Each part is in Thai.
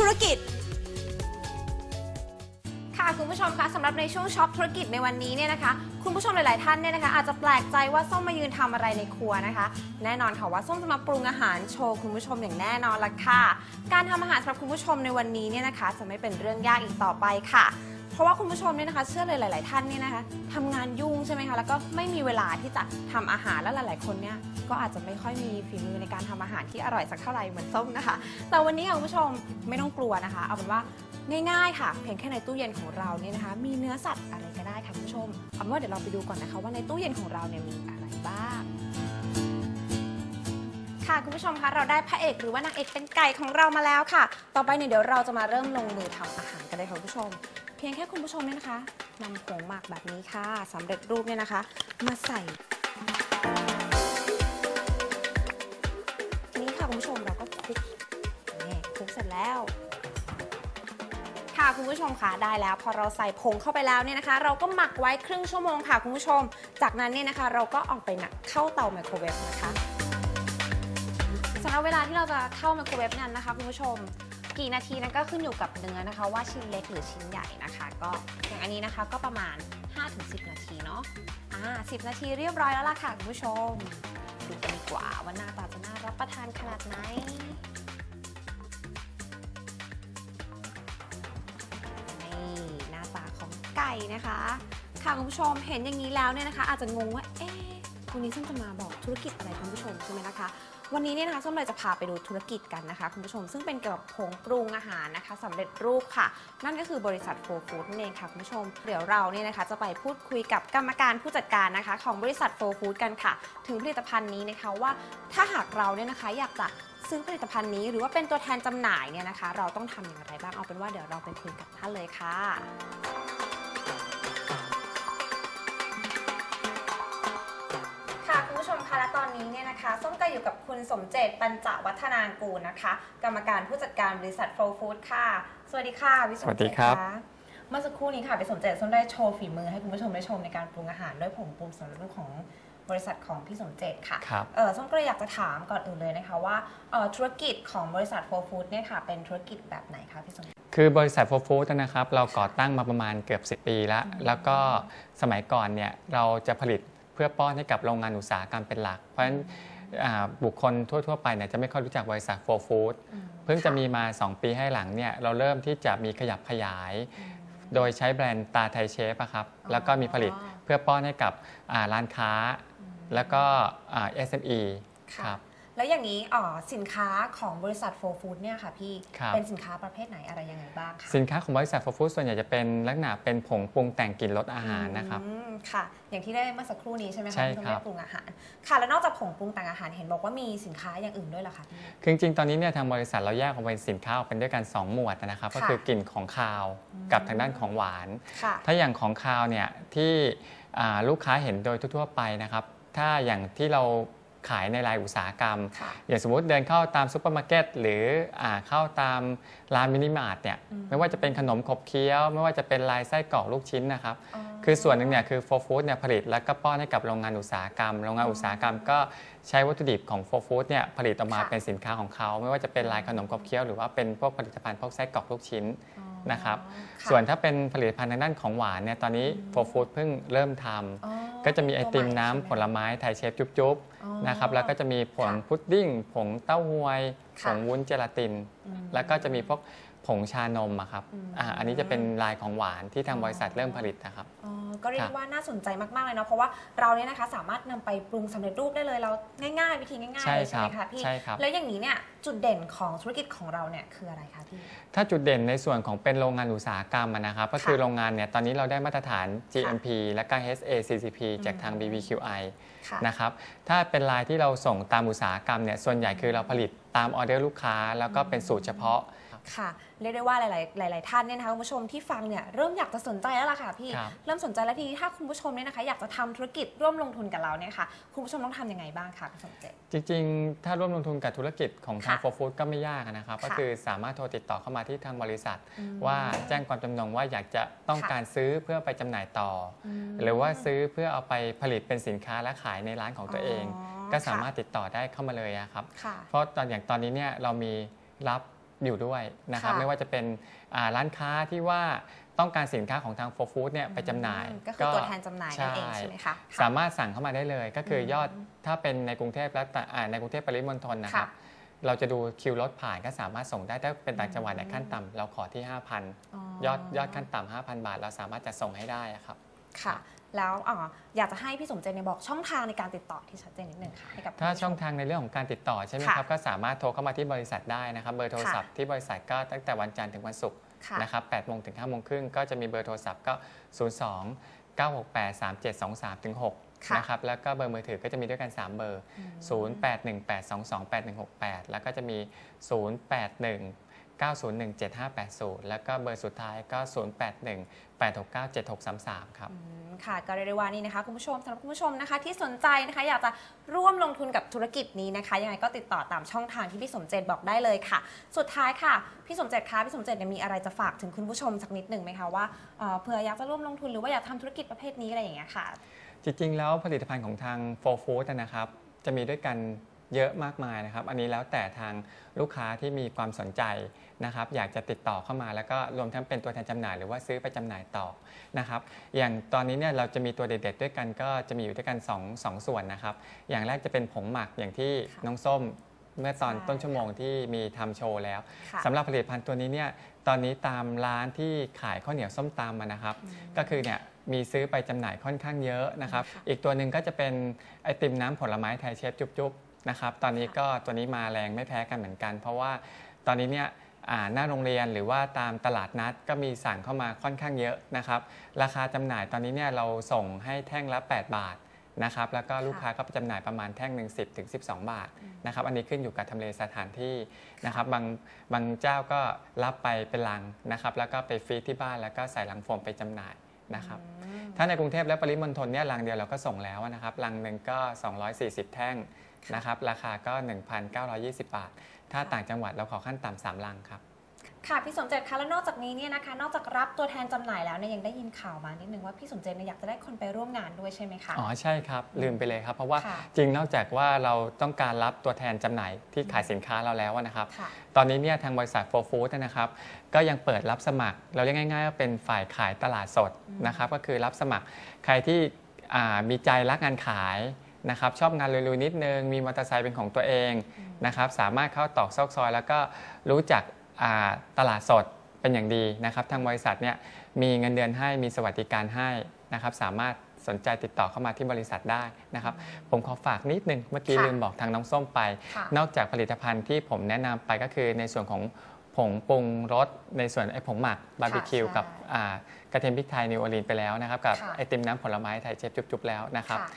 ธุรกิจค่ะคุณผู้ชมคะสำหรับในช่วงช็อปธุรกิจในวันนี้เนี่ยนะคะ คุณผู้ชมหลาย ๆ ท่านเนี่ยนะคะ อาจจะแปลกใจว่าส้มมายืนทำอะไรในครัวนะคะ แน่นอนค่ะว่าส้มจะมาปรุงอาหารโชว์คุณผู้ชมอย่างแน่นอนละค่ะ การทำอาหารสำหรับคุณผู้ชมในวันนี้เนี่ยนะคะ จะไม่เป็นเรื่องยากอีกต่อไปค่ะ เพราะว่าคุณผู้ชมเนี่ยนะคะ เชื่อเลยหลาย ๆ ท่านเนี่ยนะคะทำงานยุ่งใช่ไหมคะ แล้วก็ไม่มีเวลาที่จะทำอาหารแล้วหลาย ๆ คนเนี่ยก็อาจจะไม่ค่อยมีฝีมือในการทำอาหารที่อร่อยสักเท่าไหร่เหมือนส้มนะคะ แต่วันนี้ค่ะคุณผู้ชมไม่ต้องกลัวนะคะ เอาเป็นว่าง่าย ๆ ค่ะ เพียงแค่ในตู้เย็นของเราเนี่ยนะคะ มีเนื้อสัตว์อะไรก็ได้ค่ะคุณผู้ชมเอาเป็นว่าเดี๋ยวเราไปดูก่อนนะคะ ว่าในตู้เย็นของเราเนี่ยมีอะไรบ้าง ค่ะคุณผู้ชมคะเราได้พระเอกหรือว่านางเอกเป็นไก่ของเรามาแล้วค่ะ ต่อไปเนี่ยเดี๋ยวเราจะมาเริ่มลงมือทำอาหารกันเลยค่ะคุณผู้ชม เพียงแค่คุณผู้ชมเนี่ยนะคะนำผงหมักแบบนี้ค่ะสำเร็จรูปเนี่ยนะคะ มาใส่ทีนี้ค่ะคุณผู้ชมเราก็คลุกนี่คลุกเสร็จแล้ว ค่ะคุณผู้ชมค่ะได้แล้ว พอเราใส่ผงเข้าไปแล้วเนี่ยนะคะ เราก็หมักไว้ครึ่งชั่วโมงค่ะคุณผู้ชม จากนั้นเนี่ยนะคะ เราก็เออกไปหนักเข้าเตาไมโครเวฟนะคะสำหรับเวลาที่เราจะเข้าไมโครเวฟนั้นนะคะ คุณผู้ชม กี่นาทีนั้นก็ขึ้นอยู่กับเนื้อนะคะ ว่าชิ้นเล็กหรือชิ้นใหญ่นะคะ ก็อย่างอันนี้นะคะก็ประมาณ 5-10 นาทีเนาะอ่า10 นาทีเรียบร้อยแล้วล่ะค่ะคุณผู้ชม ดูกันดีกว่าว่าหน้าตาจะน่ารับประทานขนาดไหนนี่หน้าตาของไก่นะคะค่ะคุณผู้ชมเห็นอย่างนี้แล้วเนี่ยนะคะ อาจจะงงว่าเอ๊ะวันนี้ส้มจะมาบอกธุรกิจอะไรคุณผู้ชมใช่ไหมนะคะ วันนี้เนี่ยนะคะส้มเลยจะพาไปดูธุรกิจกันนะคะ คุณผู้ชมซึ่งเป็นเกี่ยวกับผงปรุงอาหารนะคะสำเร็จรูปค่ะ นั่นก็คือบริษัทโฟร์ฟู้ดนั่นเองค่ะคุณผู้ชม เดี๋ยวเราเนี่ยนะคะจะไปพูดคุยกับกรรมการผู้จัดการนะคะ ของบริษัทโฟร์ฟู้ดกันค่ะ ถึงผลิตภัณฑ์นี้นะคะว่าถ้าหากเราเนี่ยนะคะอยากจะซื้อผลิตภัณฑ์นี้หรือว่าเป็นตัวแทนจำหน่ายเนี่ยนะคะ เราต้องทำอย่างไรบ้างเอาเป็นว่าเดี๋ยวเราไปคุยกับท่านเลยค่ะ ส้มก็อยู่กับคุณสมเจตปัญจวัฒนางกูลนะคะ กรรมการผู้จัดการบริษัทโฟร์ฟู้ดค่ะ สวัสดีค่ะพี่สมสวัสเจดีตครับะเมื่อสักครู่นี้ค่ะพี่สมเจตส้มได้โชว์ฝีมือให้คุณผู้ชมได้ชมในการปรุงอาหารด้วยผงปรุงสำเร็จรูปของบริษัทของพี่สมเจตค่ะ ครับ เออส้มก็เลยอยากจะถามก่อนอื่นเลยนะคะว่าเอ่อธุรกิจของบริษัทโฟร์ฟู้ดเนี่ยค่ะ เป็นธุรกิจแบบไหนคะพี่สมเจต คือบริษัทโฟร์ฟู้ดนะครับ เราก่อตั้งมาประมาณเกือบ 10 ปีแล้ว แล้วก็สมัยก่อนเนี่ยเราจะผลิตเพื่อป้อนให้กับโรงงานอุตสาหกรรมเป็นหลัก เพราะฉะนั้นอ่า บุคคลทั่ว ๆ ไปเนี่ยจะไม่ค่อยรู้จักบริษัทโฟร์ฟู้ดเพิ่งจะมีมา 2 ปีให้หลังเนี่ยเราเริ่มที่จะมีขยับขยาย โดยใช้แบรนด์ตาไทยเชฟอะครับแล้วก็มีผลิตเพื่อป้อนให้กับอ่าร้านค้า แล้วก็อ่า SME ค่ะครับ แล้วอย่างนี้เอ่อสินค้าของบริษัทโฟร์ฟู้ดเนี่ยค่ะพี่ครับเป็นสินค้าประเภทไหนอะไรยังไงบ้างคะสินค้าของบริษัทโฟร์ฟู้ดส่วนใหญ่จะเป็นลักษณะเป็นผงปรุงแต่งกลิ่นรสอาหารนะครับอืมค่ะ อย่างที่ได้เมื่อสักครู่นี้ใช่ไหมคะใช่ที่ครับได้ปรุงอาหาร ค่ะ แล้วนอกจากผงปรุงแต่งอาหารเห็นบอกว่ามีสินค้าอย่างอื่นด้วยเหรอคะพี่คือจริงๆตอนนี้เนี่ยทางบริษัทเราแยกออกเป็นสินค้าออกเป็นด้วยกัน2หมวดนะครับค่ะก็คือกลิ่นของคาวกับทางด้านของหวานค่ะถ้าอย่างของคาวเนี่ยที่อ่าลูกค้าเห็นโดยทั่วๆไปนะครับ ถ้าอย่างที่เรา ขายในรายอุตสาหกรรมค่ะอย่างสมมุติเดินเข้าตามซูเปอร์มาร์เก็ตหรืออาเข้าตามร้านมินิมาร์ทเนี่ยอืมไม่ว่าจะเป็นขนมขบเคี้ยว ไม่ว่าจะเป็นลายไส้กรอกลูกชิ้นนะครับ คือส่วนหนึ่งเนี่ยคือโฟร์ฟู้ดเนี่ยผลิตแล้วก็ป้อนให้กับโรงงานอุตสาหกรรม โรงงานอุตสาหกรรมก็ใช้วัตถุดิบของโฟร์ฟู้ดเนี่ยผลิตออกมาค่ะเป็นสินค้าของเขา ไม่ว่าจะเป็นลายขนมขบเคี้ยวหรือว่าเป็นพวกผลิตภัณฑ์พวกไส้กรอกลูกชิ้นอ๋อนะครับค่ะส่วนถ้าเป็นผลิตภัณฑ์ทางด้านของหวานเนี่ยตอนนี้โฟร์ฟู้ดเพิ่งเริ่มทำอ๋อ ก็จะมีไอติมน้ำตัวผใหม่ลไม้ไทยเชฟจุ๊บอ๋อๆนะครับแล้วก็จะมีผงค่ะพุดดิ้งผงเต้าหวยผค่ะ งวุ้นเจลาติน อืม แล้วก็จะมีพวกผงชานมอะครับอืม อ่าอันนี้จะเป็นลายของหวานที่ทางอ๋อบริษัทเริ่มผลิตนะครับ อ๋อ ก็เรียครักบว่าน่าสนใจมากๆเลยเนาะเพราะว่าเราเนี่ยนะคะสามารถนำไปปรุงสำเร็จรูปได้เลยเราง่าย ๆ วิธีง่ายๆใช่เลยคใช่รัไหบมคะพี่ใช่ครับแล้วอย่างนี้เนี่ยจุดเด่นของธุรกิจของเราเนี่ยคืออะไรคะพี่ถ้าจุดเด่นในส่วนของเป็นโรงงานอุตสาหกรรมอะนะครับก็คือค่ะโรงงานเนี่ยตอนนี้เราได้มาตรฐาน GMP และก็ HACCP จากทางอืม BBQI ค่ะนะครับถ้าเป็นลายที่เราส่งตามอุตสาหกรรมเนี่ยส่วนใหญ่คือเราผลิตตามออเดอร์ลูกค้า แล้วก็เป็นสูตรเฉพาะ ค่ะเรียกได้ว่าหลายๆหลาย ๆ ท่านเนี่ยนะคะคุณผู้ชมที่ฟังเนี่ยเริ่มอยากจะสนใจแล้วล่ะค่ะพี่ครับเริ่มสนใจแล้วทีนี้ถ้าคุณผู้ชมเนี่ยนะคะ อยากจะทำธุรกิจร่วมลงทุนกับเราเนี่ยค่ะคุณผู้ชมต้องทำยังไงบ้างคะคุณสมเจต จริงๆ ถ้าร่วมลงทุนกับธุรกิจของทางค่ะโฟร์ฟู้ดก็ไม่ยากนะครับค่ะก็คือสามารถโทรติดต่อเข้ามาที่ทางบริษัท อืมว่าแจ้งความจำนงว่าอยากจะต้องค่ะ การซื้อเพื่อไปจำหน่ายต่ออมหรือว่าซื้อเพื่อเอาไปผลิตเป็นสินค้าและขายในร้านของตัวเองอ๋อก็สามารถติดต่อได้เข้ามาเลยอะครับ ค่ะ เพราะตอนอย่างตอนนี้เนี่ยเรามีรับ อยู่ด้วยนะครับ ค่ะ ไม่ว่าจะเป็นอ่าร้านค้าที่ว่าต้องการสินค้าของทาง for food เนี่ยไปจำหน่าย อืมก็คือตัวแทนจำหน่ายนั่นเองใช่ใช่ไหมคะสามารถสั่งเข้ามาได้เลย ก็คืออมยอดถ้าเป็นในกรุงเทพและแต่อ่าในกรุงเทพปริมณฑลนะครับค่ะเราจะดูคิวรถผ่านก็สามารถส่งได้ถ้าเป็นต่างจังหวัดเนี่ยขั้นต่ำเราขอที่ 5,000 ยอดยอดขั้นต่ำ5,000 บาท เราสามารถจะส่งให้ได้อะครับ ค่ะ แล้วอ๋ออยากจะให้พี่สมเจนเนี่ยบอกช่องทางในการติดต่อที่ชัดเจนนิดนึงค่ะให้กับถ้าคุณผู้ชมช่องทางในเรื่องของการติดต่อใช่ไหมค่ะครับก็สามารถโทรเข้ามาที่บริษัทได้นะครับเบอร์โทรศัพท์ที่บริษัทก็ตั้งแต่วันจันทร์ถึงวันศุกร์ค่ะนะครับ8โมงถึง5โมงครึ่งก็จะมีเบอร์โทรศัพท์ก็ 02 968 3723ถึง6ค่ะนะครับแล้วก็เบอร์มือถือก็จะมีด้วยกัน 3 เบอร์ 0818228168 แล้วก็จะมี 0819017580 แล้วก็เบอร์สุดท้ายก็ 0818697633 ครับอืมค่ะก็เรียกได้ว่านี่นะคะคุณผู้ชมสำหรับคุณผู้ชมนะคะ ที่สนใจนะคะอยากจะร่วมลงทุนกับธุรกิจนี้นะคะ ยังไงก็ติดต่อตามช่องทางที่พี่สมเจตบอกได้เลยค่ะ สุดท้ายค่ะ พี่สมเจตคะพี่สมเจตเนี่ยมีอะไรจะฝากถึงคุณผู้ชมสักนิดหนึ่งไหมคะว่าเอ่อเผื่ออยากจะร่วมลงทุนหรือว่าอยากทำธุรกิจประเภทนี้อะไรอย่างเงี้ยค่ะ จริงๆ แล้วผลิตภัณฑ์ของทาง For Food นะครับ จะมีด้วยกัน เยอะมากมายนะครับ อันนี้แล้วแต่ทางลูกค้าที่มีความสนใจนะครับ อยากจะติดต่อเข้ามาแล้วก็รวมทั้งเป็นตัวแทนจำหน่ายหรือว่าซื้อไปจำหน่ายต่อนะครับ อย่างตอนนี้เนี่ยเราจะมีตัวเด็ดๆด้วยกันก็จะมีอยู่ด้วยกัน2งสองส่วนนะครับ อย่างแรกจะเป็นผงหมักอย่างที่ค่ะน้องส้มเมื่อตอนใช่ต้นชั่วโมงที่มีทำโชว์แล้วค่ะสำหรับผลิตภัณฑ์ตัวนี้เนี่ยตอนนี้ตามร้านที่ขายข้าวเหนียวส้มตำมานะครับ ก็คือเนี่ยมีซื้อไปจำหน่ายค่อนข้างเยอะนะครับค่ะอีกตัวหนึ่งก็จะเป็นไอติมน้ำผลไม้ไทยเชฟจุ๊บๆ นะครับตอนนี้ก็ตัวนี้มาแรงไม่แพ้กันเหมือนกัน เพราะว่าตอนนี้เนี่ยอ่าหน้าโรงเรียนหรือว่าตามตลาดนัดก็มีสั่งเข้ามาค่อนข้างเยอะนะครับราคาจำหน่ายตอนนี้เนี่ยเราส่งให้แท่งละ 8 บาทนะครับแล้วก็ลูกค้าก็ไปจำหน่ายประมาณแท่งหนึ่ง10ถึง12บาทนะครับอันนี้ขึ้นอยู่กับทำเลสถานที่นะครับบางบางเจ้าก็รับไปเป็นลังนะครับแล้วก็ไปฟรีซที่บ้านแล้วก็ใส่ลังโฟมไปจำหน่ายนะครับอืมถ้าในกรุงเทพและปริมณฑลเนี่ยลังเดียวเราก็ส่งแล้วนะครับลังหนึ่งก็ 240 แท่ง นะครับ ราคาก็ 1,920 บาท ถ้าต่างจังหวัดเราขอขั้นต่ำสามลังครับ ค่ะพี่สมเจตคะแล้วนอกจากนี้เนี่ยนะคะ นอกจากรับตัวแทนจำหน่ายแล้วเนี่ยยังได้ยินข่าวมานิดนึงว่าพี่สมเจตเนี่ยอยากจะได้คนไปร่วมงานด้วยใช่ไหมคะ อ๋อใช่ครับ ลืมไปเลยครับ เพราะว่าค่ะจริงนอกจากว่าเราต้องการรับตัวแทนจำหน่ายที่ขายสินค้าเราแล้วนะครับ ค่ะ ตอนนี้เนี่ยทางบริษัท For Food นะครับ ก็ยังเปิดรับสมัคร เราเรียกง่ายๆว่าเป็นฝ่ายขายตลาดสดนะครับ ก็คือรับสมัครใครที่อ่ามีใจรักงานขาย นะครับชอบงานลุยๆนิดนึง มีมอเตอร์ไซค์เป็นของตัวเองนะครับสามารถเข้าตอกซอกซอย แล้วก็รู้จักอ่าตลาดสดเป็นอย่างดีนะครับทางบริษัทเนี่ยมีเงินเดือนให้มีสวัสดิการให้นะครับสามารถสนใจติดต่อเข้ามาที่บริษัทได้นะครับ ผมขอฝากนิดนึงเมื่อกี้ค่ะลืมบอกทางน้องส้มไปค่ะนอกจากผลิตภัณฑ์ที่ผมแนะนำไปก็คือในส่วนของผงปรุงรสในส่วนไอ้ผงหมักบาร์บีคิวใช่กับอ่ากระเทียมพริกไทยนิวออร์ลีนไปแล้วนะครับ กับค่ะไอติมน้ำผลไม้ไทยเชฟจุ๊บๆแล้วนะครับค่ะ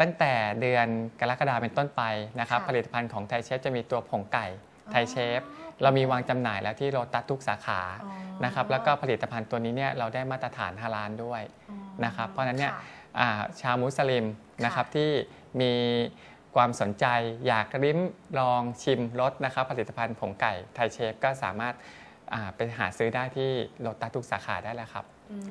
ตั้งแต่เดือนกรกฎาเป็นต้นไปนะครับค่ะผลิตภัณฑ์ของไทยเชฟจะมีตัวผงไก่อ๋อไทยเชฟเรามีวางจำหน่ายแล้วที่โรตัสทุกสาขาอ๋อนะครับแล้วก็ผลิตภัณฑ์ตัวนี้เนี่ยเราได้มาตรฐานฮาลาลด้วยอ๋อนะครับเพราะฉะนั้นเนี่ยค่ะอ่าชาวมุสลิมนะครับค่ะที่มีความสนใจอยากริมลองชิมรสนะครับผลิตภัณฑ์ผงไก่ไทยเชฟก็สามารถอ่าไปหาซื้อได้ที่โลตัสทุกสาขาได้แล้วครับ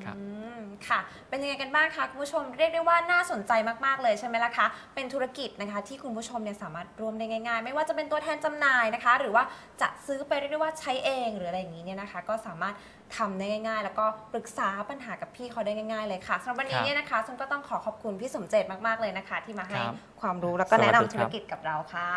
ครับอืมค่ะ เป็นยังไงกันบ้างคะคุณผู้ชมเรียกได้ว่าน่าสนใจมากๆเลยใช่ไหมล่ะคะ เป็นธุรกิจนะคะ ที่คุณผู้ชมเนี่ยสามารถร่วมได้ง่าย ๆ ไม่ว่าจะเป็นตัวแทนจำหน่ายนะคะ หรือว่าจะซื้อไปเรียกได้ว่าใช้เองหรืออะไรอย่างนี้เนี่ยนะคะ ก็สามารถทำได้ง่าย ๆ แล้วก็ปรึกษาปัญหากับพี่เขาได้ง่ายๆเลยค่ะสำหรับวันนี้เนี่ยนะคะส้มก็ต้องขอขอบคุณพี่สมเจตมากๆเลยนะคะ ที่มาให้ครับความรู้แล้วก็สวัสดีแนะนำครับธุรกิจกับเราค่ะ